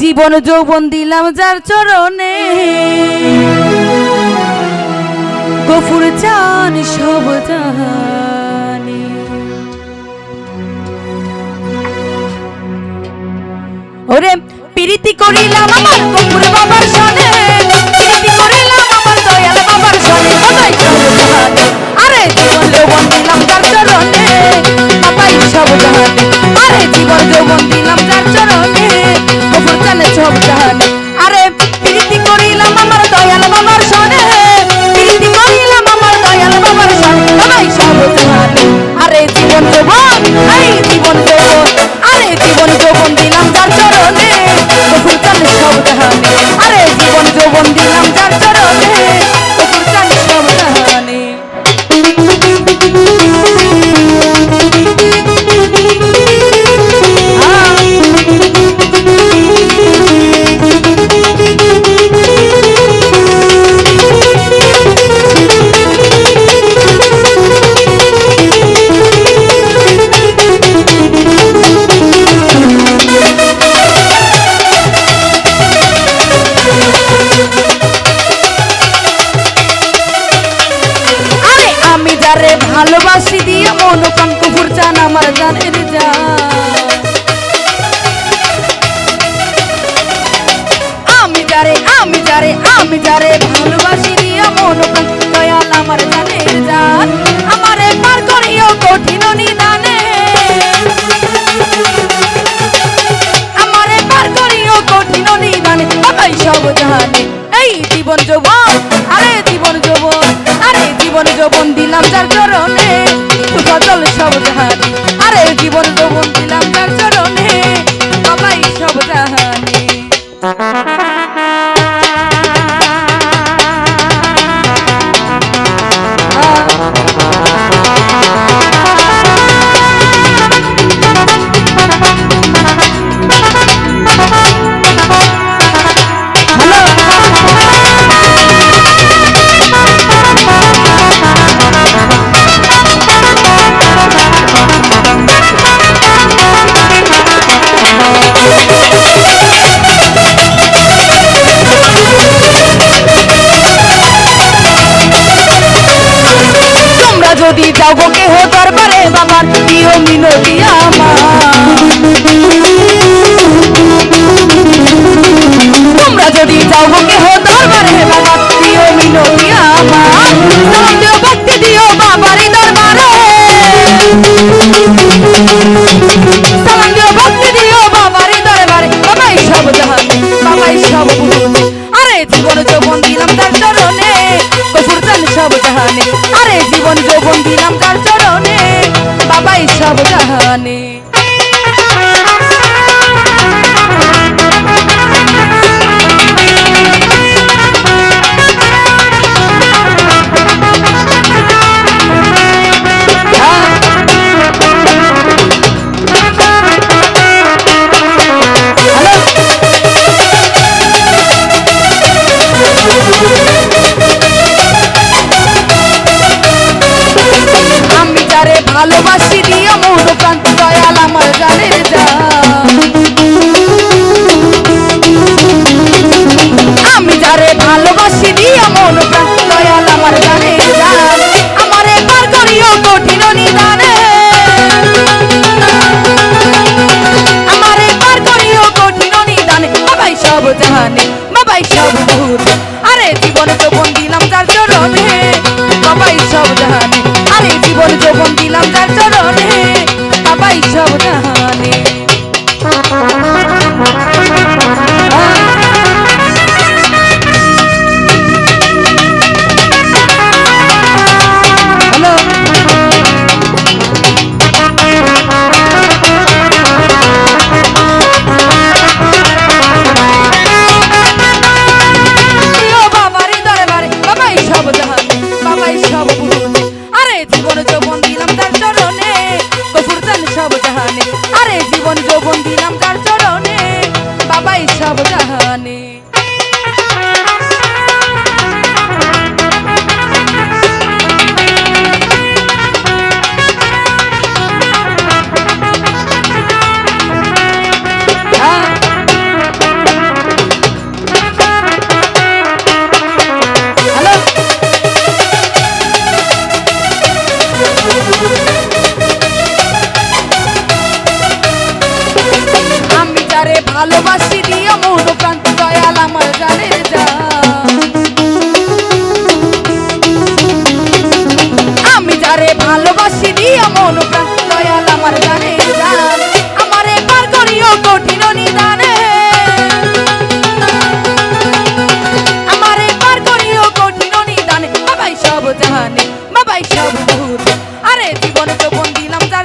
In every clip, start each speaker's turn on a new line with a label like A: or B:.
A: জীবন যৌবন দিলাম যার চরণে। গফুর চান সব জানি ওরে, প্রীতি করিলাম আমার গফুর বাবার সনে। প্রীতি করিলাম আমার দয়াল বাবার সনে। বাবাই সব আরে, জীবন যৌবন দিলাম যার চরণে। বাবাই সব জানে আরে, জীবন যৌবন কুকুর চান আমার জানের যা আমি যারে আমি যারে আমি যারে সচল সব জানে আরে জীবন দিলাম যদি যাও গো কেহ দরবারে বাবার প্রিয় মিনতি আমার। তোমরা যদি যাও আমি যারে ভালোবাসি দিয়া মন প্রান্ত দয়াল আমার জানে যা আমারে পার করিও কঠিন নিদানে। আমারে পার করিও কঠিন নিদানে। বাবাই সব জানে বাবাই সব বুঝে আরে জীবন যৌবন দিলাম যার চরণে। বাবাই সব জানে, আরে জীবন যৌবন দিলাম যার চরণে। দিলাম তার চরণে? বাবাই সব ভালোবাসি দিও মন প্রাণ, দয়াল আমার জানে যা। আমি যারে ভালোবাসি দিও মন প্রাণ, দয়াল আমার জানে যা। আমারে পার করিও কঠিন নিদানে। আমারে পার করিও কঠিন নিদানে। বাবাই সব জানে, বাবাই আরে জীবন যৌবন দিলাম তার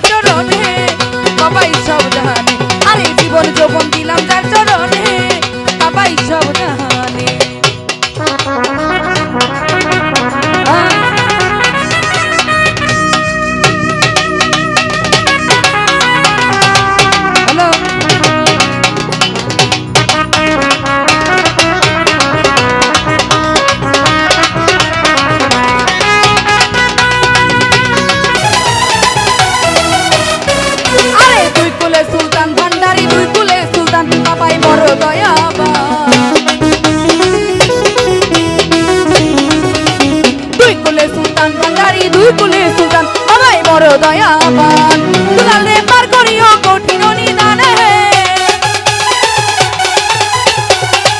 A: সুলতান বাঙ্গারি দুই কুলে সুলতান বাবাই বড় দয়াবান। দুলালে পার করিও কঠিন নিদানে।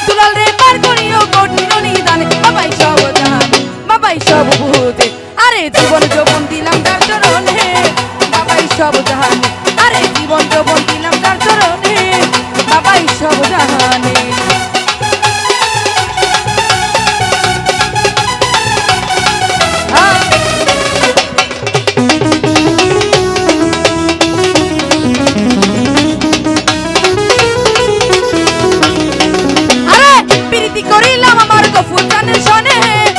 A: দুলালে পার করিও কঠিন নিদানে। বাবাই সব জানে বাবাই সব ভূতে। আরে জীবন যৌবন দিলাম তার চরণে। বাবাই সব জানে আরে জীবন যৌবন দিলাম তার চরণে। বাবাই সব জানে জীবনে